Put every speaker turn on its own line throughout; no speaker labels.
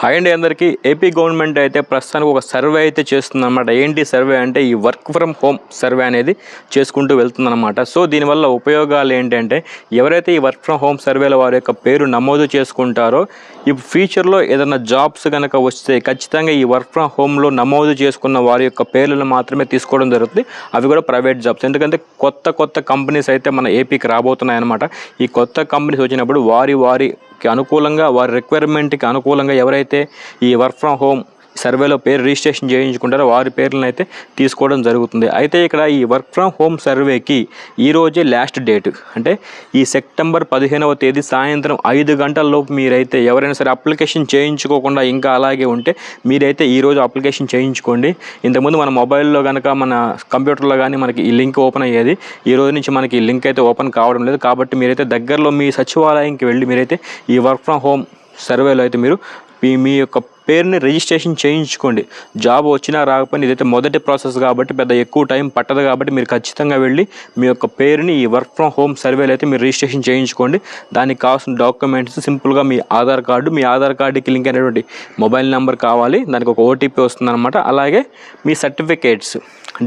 Hi అండి అందరికీ. AP government అయితే ప్రస్తుతానికి ఒక సర్వే అయితే చేస్తుందన్నమాట. ఏంటి సర్వే అంటే ఈ వర్క్ ఫ్రమ్ హోమ్ సర్వే అనేది చేసుకుంటూ వెళ్తుందన్నమాట. సో దీనివల్ల ఉపయోగాలు ఏంటంటే ఎవరైతే ఈ వర్క్ ఫ్రమ్ హోమ్ సర్వేలో వారి యొక్క పేరు నమోదు చేసుకుంటారో ఈ ఫ్యూచర్లో ఏదైనా జాబ్స్ కనుక వస్తే ఖచ్చితంగా ఈ వర్క్ ఫ్రమ్ హోమ్లో నమోదు చేసుకున్న వారి యొక్క పేర్లను మాత్రమే తీసుకోవడం జరుగుతుంది. అవి కూడా ప్రైవేట్ జాబ్స్. ఎందుకంటే కొత్త కొత్త కంపెనీస్ అయితే మన ఏపీకి రాబోతున్నాయి అనమాట ఈ కొత్త కంపెనీస్ వచ్చినప్పుడు వారి వారి అనుకూలంగా వారి రిక్వైర్మెంట్కి అనుకూలంగా ఎవరైతే ఈ వర్క్ ఫ్రమ్ హోమ్ సర్వేలో పేరు రిజిస్ట్రేషన్ చేయించుకుంటారో వారి పేర్లను అయితే తీసుకోవడం జరుగుతుంది. అయితే ఇక్కడ ఈ వర్క్ ఫ్రమ్ హోమ్ సర్వేకి ఈరోజే లాస్ట్ డేట్. అంటే ఈ సెప్టెంబర్ పదిహేనవ తేదీ సాయంత్రం ఐదు గంటలలోపు మీరైతే ఎవరైనా సరే అప్లికేషన్ చేయించుకోకుండా ఇంకా అలాగే ఉంటే మీరైతే ఈ రోజు అప్లికేషన్ చేయించుకోండి. ఇంతకుముందు మన మొబైల్లో కనుక మన కంప్యూటర్లో కానీ మనకి ఈ లింక్ ఓపెన్ అయ్యేది ఈ రోజు నుంచి మనకి ఈ లింక్ అయితే ఓపెన్ కావడం లేదు. కాబట్టి మీరైతే దగ్గరలో మీ సచివాలయంకి వెళ్ళి మీరైతే ఈ వర్క్ ఫ్రమ్ హోమ్ సర్వేలో అయితే మీరు మీ మీ యొక్క పేరుని రిజిస్ట్రేషన్ చేయించుకోండి. జాబ్ వచ్చినా రాకపోయినా ఇదైతే మొదటి ప్రాసెస్ కాబట్టి పెద్ద ఎక్కువ టైం పట్టదు కాబట్టి మీరు ఖచ్చితంగా వెళ్ళి మీ యొక్క పేరుని ఈ వర్క్ ఫ్రమ్ హోమ్ సర్వేలో అయితే మీరు రిజిస్ట్రేషన్ చేయించుకోండి. దానికి కావాల్సిన డాక్యుమెంట్స్ సింపుల్గా మీ ఆధార్ కార్డు మీ ఆధార్ కార్డుకి లింక్ అయినటువంటి మొబైల్ నెంబర్ కావాలి. దానికి ఒక ఓటీపీ వస్తుందన్నమాట. అలాగే మీ సర్టిఫికేట్స్.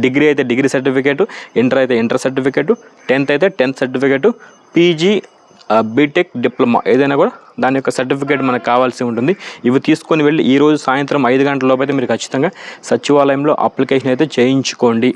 డిగ్రీ అయితే డిగ్రీ సర్టిఫికేటు ఇంటర్ అయితే ఇంటర్ సర్టిఫికేటు టెన్త్ అయితే tenth certificate PG BTech diploma ఏదైనా కూడా దాని యొక్క సర్టిఫికేట్ మనకు కావాల్సి ఉంటుంది. ఇవి తీసుకొని వెళ్ళి ఈరోజు సాయంత్రం ఐదు గంటల లోపు అయితే మీరు ఖచ్చితంగా సచివాలయంలో అప్లికేషన్ అయితే చేయించుకోండి.